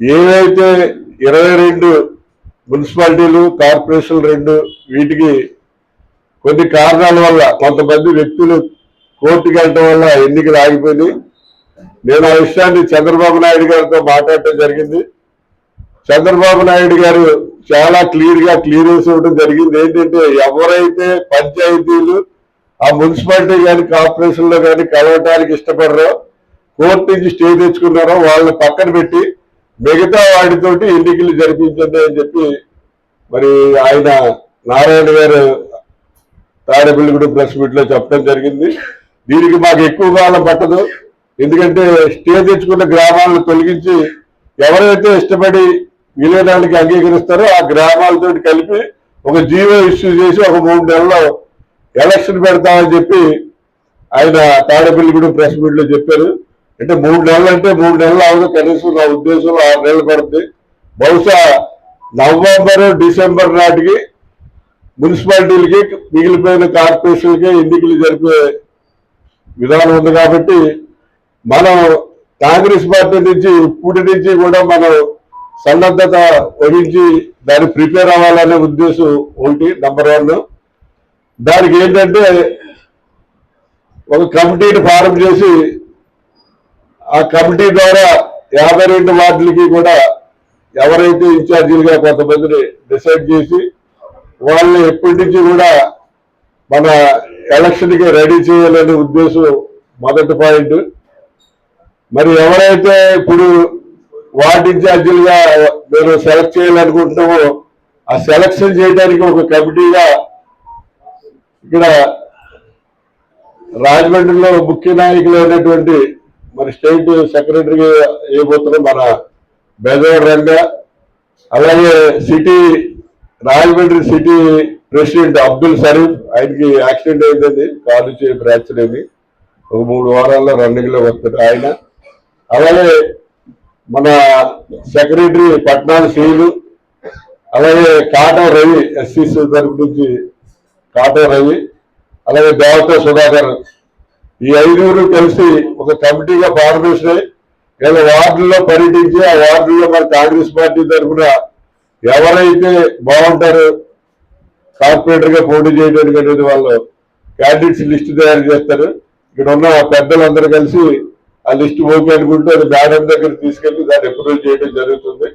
ఏవైతే ఇరవై రెండు మున్సిపాలిటీలు కార్పొరేషన్లు రెండు వీటికి కొన్ని కారణాల వల్ల కొంతమంది వ్యక్తులు కోర్టుకి వెళ్ళడం వల్ల ఎన్నికలు ఆగిపోయింది నేను ఆ విషయాన్ని చంద్రబాబు నాయుడు గారితో మాట్లాడటం జరిగింది. చంద్రబాబు నాయుడు గారు చాలా క్లియర్గా క్లియరెన్స్ ఇవ్వడం జరిగింది. ఏంటంటే ఎవరైతే పంచాయతీలు ఆ మున్సిపాలిటీ కానీ కార్పొరేషన్లో కానీ కలవటానికి ఇష్టపడరో కోర్టు నుంచి స్టే తెచ్చుకున్నారో వాళ్ళని పక్కన పెట్టి మిగతా వాటితోటి ఎన్నికలు జరిపించండి అని చెప్పి మరి ఆయన నారాయణ గారు తాడేపల్లిగూడెం ప్రెస్ మీట్లో చెప్పడం జరిగింది. దీనికి మాకు ఎక్కువ కాలం పట్టదు. ఎందుకంటే స్టే తెచ్చుకున్న గ్రామాలను తొలగించి ఎవరైతే ఇష్టపడి విలీనానికి అంగీకరిస్తారో ఆ గ్రామాలతో కలిపి ఒక జీవో ఇష్యూ చేసి ఒక మూడు నెలల్లో ఎలక్షన్ పెడతామని చెప్పి ఆయన తాడేపల్లిగూడెం ప్రెస్ మీట్లో చెప్పారు. అంటే మూడు నెలలు అంటే మూడు నెలలు అవదు కనీసం నా ఉద్దేశంలో ఆరు నెలలు పడుతుంది. బహుశా నవంబర్ డిసెంబర్ నాటికి మున్సిపాలిటీలకి మిగిలిపోయిన కార్పొరేషన్లకి ఎన్నికలు జరిపే విధానం ఉంది కాబట్టి మనం కాంగ్రెస్ పార్టీ నుంచి ఇప్పటి నుంచి కూడా మనం సన్నద్ధత వహించి దాన్ని ప్రిపేర్ అవ్వాలనే ఉద్దేశం ఒకటి నంబర్ వన్. దానికి ఏంటంటే ఒక కమిటీని ఫారం చేసి ఆ కమిటీ ద్వారా యాభై రెండు వార్డులకి కూడా ఎవరైతే ఇన్ఛార్జీలుగా కొంతమందిని డిసైడ్ చేసి వాళ్ళని ఎప్పటి నుంచి కూడా మన ఎలక్షన్కి రెడీ చేయాలనే ఉద్దేశం మొదటి పాయింట్. మరి ఎవరైతే ఇప్పుడు వార్డు ఇన్ఛార్జీలుగా మీరు సెలెక్ట్ చేయాలనుకుంటున్నామో ఆ సెలక్షన్ చేయడానికి ఒక కమిటీగా ఇక్కడ రాజమండ్రిలో ముఖ్య నాయకులు అయినటువంటి మరి స్టేట్ సెక్రటరీగా ఏబోతున్న మన బెజవాడ రంగ అలాగే city Rajahmundry city president Abdul Sharif ఆయనకి యాక్సిడెంట్ అయిందండి కాలు చేయి ఫ్రాక్చర్ అయింది. ఒక మూడు వారాల్లో రన్నింగ్లో వస్తాడు ఆయన. అలాగే మన సెక్రటరీ పట్నాలు శ్రీలు అలాగే కాటా రవి ఎస్సీసీ తరఫు నుంచి కాటా రవి అలాగే దేవత సుధాకర్ ఈ ఐదుగురు కలిసి ఒక కమిటీగా ఫార్మేషన్ అయ్యి వీళ్ళ వార్డుల్లో పర్యటించి ఆ వార్డుల్లో మరి కాంగ్రెస్ పార్టీ తరఫున ఎవరైతే బాగుంటారో కార్పొరేటర్గా పోటీ చేయడానికి అనేది వాళ్ళు క్యాండిడేట్స్ లిస్ట్ తయారు చేస్తారు. ఇక్కడ ఉన్న పెద్దలందరూ కలిసి ఆ లిస్ట్ ఓకే అనుకుంటే అది మేడం దగ్గర తీసుకెళ్ళి దాన్ని అప్రూవ్ చేయడం జరుగుతుంది.